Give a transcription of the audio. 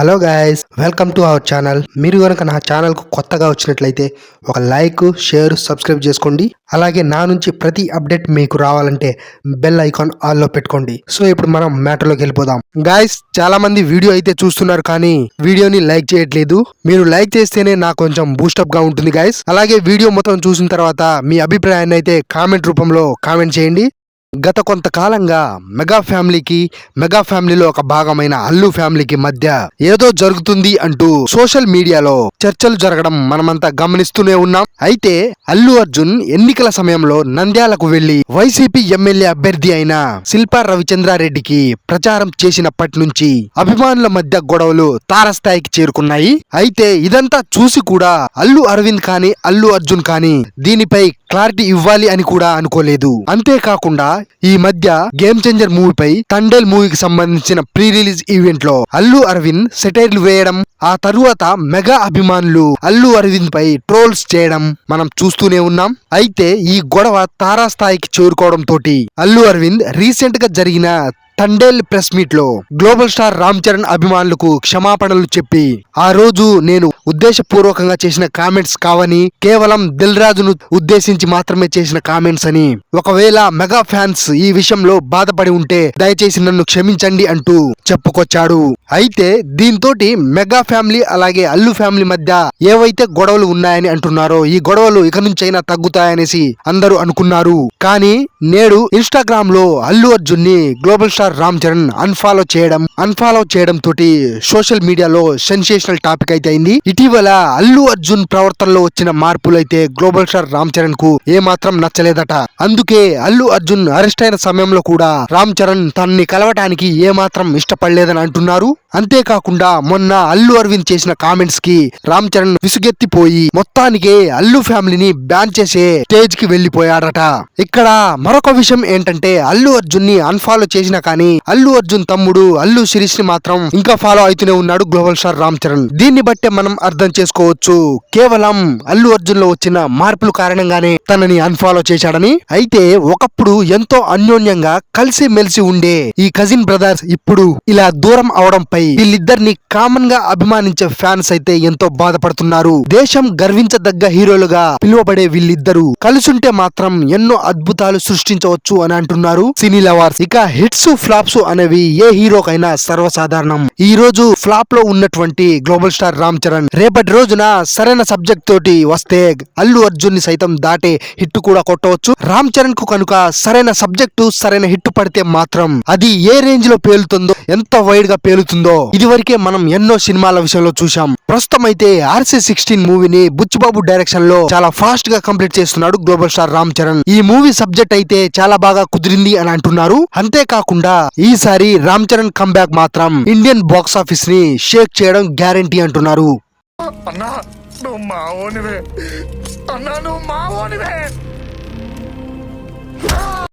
Hello guys welcome to our channel. మీరు కనుక నా ఛానల్కు కొత్తగా వచ్చినట్లయితే ఒక లైక్ షేర్ సబ్స్క్రైబ్ చేసుకోండి. అలాగే నా నుంచి ప్రతి అప్డేట్ మీకు రావాలంటే బెల్ ఐకాన్ ఆల్లో పెట్టుకోండి. సో ఇప్పుడు మనం మ్యాటర్లోకి వెళ్ళిపోదాం. గాయస్ చాలా మంది వీడియో అయితే చూస్తున్నారు కానీ వీడియోని లైక్ చేయట్లేదు. మీరు లైక్ చేస్తేనే నాకు కొంచెం బూస్టప్గా ఉంటుంది గాయస్. అలాగే వీడియో మొత్తం చూసిన తర్వాత మీ అభిప్రాయాన్ని అయితే కామెంట్ రూపంలో కామెంట్ చేయండి. గత కొంతకాలంగా మెగా ఫ్యామిలీకి మెగా ఫ్యామిలీలో ఒక భాగమైన అల్లు ఫ్యామిలీకి మధ్య ఏదో జరుగుతుంది అంటూ సోషల్ మీడియాలో చర్చలు జరగడం మనమంతా గమనిస్తూనే ఉన్నాం. అయితే అల్లు అర్జున్ ఎన్నికల సమయంలో నంద్యాలకు వెళ్ళి వైసీపీ ఎమ్మెల్యే అభ్యర్థి అయిన శిల్పా రవిచంద్రారెడ్డికి ప్రచారం చేసినప్పటి నుంచి అభిమానుల మధ్య గొడవలు తారస్థాయికి చేరుకున్నాయి. అయితే ఇదంతా చూసి కూడా అల్లు అరవింద్ కానీ అల్లు అర్జున్ కానీ దీనిపై క్లారిటీ ఇవ్వాలి అని కూడా అనుకోలేదు. అంతేకాకుండా ఈ మధ్య గేమ్ చేంజర్ మూవీపై తండేల్ మూవీకి సంబంధించిన ప్రీ రిలీజ్ ఈవెంట్లో అల్లు అరవింద్ సెటైర్లు వేయడం ఆ తరువాత మెగా అభిమానులు అల్లు అరవింద్ పై ట్రోల్స్ చేయడం మనం చూస్తూనే ఉన్నాం. అయితే ఈ గొడవ తారాస్థాయికి చేరుకోవడం తోటి అల్లు అరవింద్ రీసెంట్గా జరిగిన తండేల్ ప్రెస్ మీట్లో గ్లోబల్ స్టార్ రామ్ చరణ్ అభిమానులకు క్షమాపణలు చెప్పి ఆ రోజు నేను ఉద్దేశపూర్వకంగా చేసిన కామెంట్స్ కావని కేవలం దిల్ రాజును ఉద్దేశించి మాత్రమే చేసిన కామెంట్స్ అని. ఒకవేళ మెగా ఫ్యాన్స్ ఈ విషయంలో బాధపడి ఉంటే దయచేసి నన్ను క్షమించండి అంటూ చెప్పుకొచ్చాడు. అయితే దీంతో మెగా ఫ్యామిలీ అలాగే అల్లు ఫ్యామిలీ మధ్య ఏవైతే గొడవలు ఉన్నాయని అంటున్నారో ఈ గొడవలు ఇక నుంచైనా తగ్గుతాయనేసి అందరూ అనుకున్నారు. కానీ నేడు ఇన్స్టాగ్రామ్లో అల్లు అర్జున్ని global star Ram Charan unfollow చేయడం అన్ఫాలో చేయడం తోటి సోషల్ మీడియాలో సెన్సేషనల్ టాపిక్ అయితే అయింది. ఇటీవల అల్లు అర్జున్ ప్రవర్తనలో వచ్చిన మార్పులు అయితే గ్లోబల్ స్టార్ రామ్ చరణ్కు ఏమాత్రం నచ్చలేదట. అందుకే అల్లు అర్జున్ అరెస్ట్ అయిన సమయంలో కూడా రామ్ చరణ్ తనని కలవటానికి ఏమాత్రం ఇష్టపడలేదని అంటున్నారు. అంతేకాకుండా మొన్న అల్లు అరవింద్ చేసిన కామెంట్స్కి రామ్ చరణ్ విసుగెత్తిపోయి మొత్తానికే అల్లు ఫ్యామిలీని బ్యాన్ చేసే స్టేజ్కి వెళ్ళిపోయాడట ఇక్కడ మరొక విషయం ఏంటంటే అల్లు అర్జున్ని అన్ఫాలో చేసినా కానీ అల్లు అర్జున్ తమ్ముడు అల్లు శిరీష్ని మాత్రం ఇంకా ఫాలో అవుతూనే ఉన్నాడు గ్లోబల్ స్టార్ రామ్ చరణ్. దీన్ని బట్టే మనం అర్థం చేసుకోవచ్చు. కేవలం అల్లు అర్జున్లో వచ్చిన మార్పుల కారణంగానే తనని అన్ఫాలో చేశాడని అయితే ఒకప్పుడు ఎంతో అన్యోన్యంగా కలిసి మెలిసి ఉండే ఈ కజిన్ బ్రదర్స్ ఇప్పుడు ఇలా దూరం అవడంపై వీళ్ళిద్దరిని కామన్గా అభిమానించే ఫ్యాన్స్ అయితే ఎంతో బాధపడుతున్నారు. దేశం గర్వించదగ్గ హీరోలుగా పిలువబడే వీళ్ళిద్దరూ కలుసుంటే మాత్రం ఎన్నో అద్భుతాలు సృష్టించవచ్చు అని అంటున్నారు సినీ లవర్స్. ఇక హిట్స్ ఫ్లాప్స్ అనేవి ఏ హీరోకైనా సర్వసాధారణం. ఈ రోజు ఫ్లాప్లో ఉన్నటువంటి గ్లోబల్ స్టార్ రామ్ చరణ్ రేపటి రోజున సరైన సబ్జెక్ట్ తోటి వస్తే అల్లు అర్జున్ని సైతం దాటే హిట్ కూడా కొట్టవచ్చు. రామ్ చరణ్కు కనుక సరైన సబ్జెక్టు సరైన హిట్ పడితే మాత్రం అది ఏ రేంజ్లో పేలుతుందో ఎంత వైడ్గా పేలుతుందో ఇదివరకే మనం ఎన్నో సినిమాల విషయంలో చూశాం. ప్రస్తుతం అయితే ఆర్సీ సిక్స్టీన్ మూవీని బుచ్చిబాబు డైరెక్షన్లో చాలా ఫాస్ట్గా కంప్లీట్ చేస్తున్నాడు గ్లోబల్ స్టార్ రామ్ చరణ్. ఈ మూవీ సబ్జెక్ట్ అయితే చాలా బాగా కుదిరింది అని అంటున్నారు. అంతేకాకుండా ఈసారి రామ్ చరణ్ కంబ్యాక్ మాత్రం ఇండియన్ బాక్స్ ఆఫీస్ని షేక్ చేయడం గ్యారంటీ అంటున్నారు. అన్నా నువ్వు మావోనివే అన్నా నువ్వు మావోనివే ఆ!